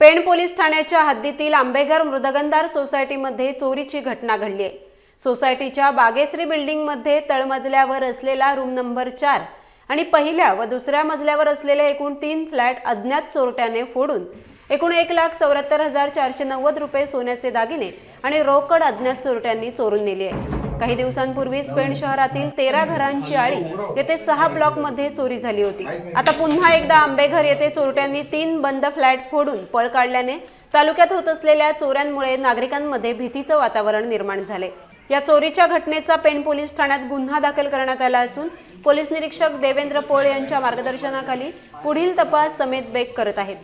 Pen police ठाण्याच्या हद्दीतील आंबेघर मृदगंधार सोसायटीमध्ये चोरीची घटना घडली आहे. सोसायटीच्या बागेश्री बिल्डिंगमध्ये तळमजल्यावर असलेला रूम नंबर चार आणि पहिल्या व दुसऱ्या मजल्यावर असलेले एकूण तीन फ्लॅट अज्ञात चोरट्याने फोडून एकूण एक लाख चौऱ्याहत्तर हजार चारशे नव्वद रुपये सोन्याचे दागिने आणि रोकड अज्ञात चोरट्यांनी चोरून नेली आहे. काही दिवसांपूर्वीच पेण शहरातील तेरा घरांची आळी येथे सहा ब्लॉकमध्ये चोरी झाली होती. आता पुन्हा एकदा आंबेघर येथे चोरट्यांनी तीन बंद फ्लॅट फोडून पळ काढल्याने तालुक्यात होत असलेल्या चोऱ्यांमुळे नागरिकांमध्ये भीतीचं वातावरण निर्माण झाले. या चोरीच्या घटनेचा पेण पोलीस ठाण्यात गुन्हा दाखल करण्यात आला असून पोलीस निरीक्षक देवेंद्र पोळ यांच्या मार्गदर्शनाखाली पुढील तपास समेत बेग करत आहेत.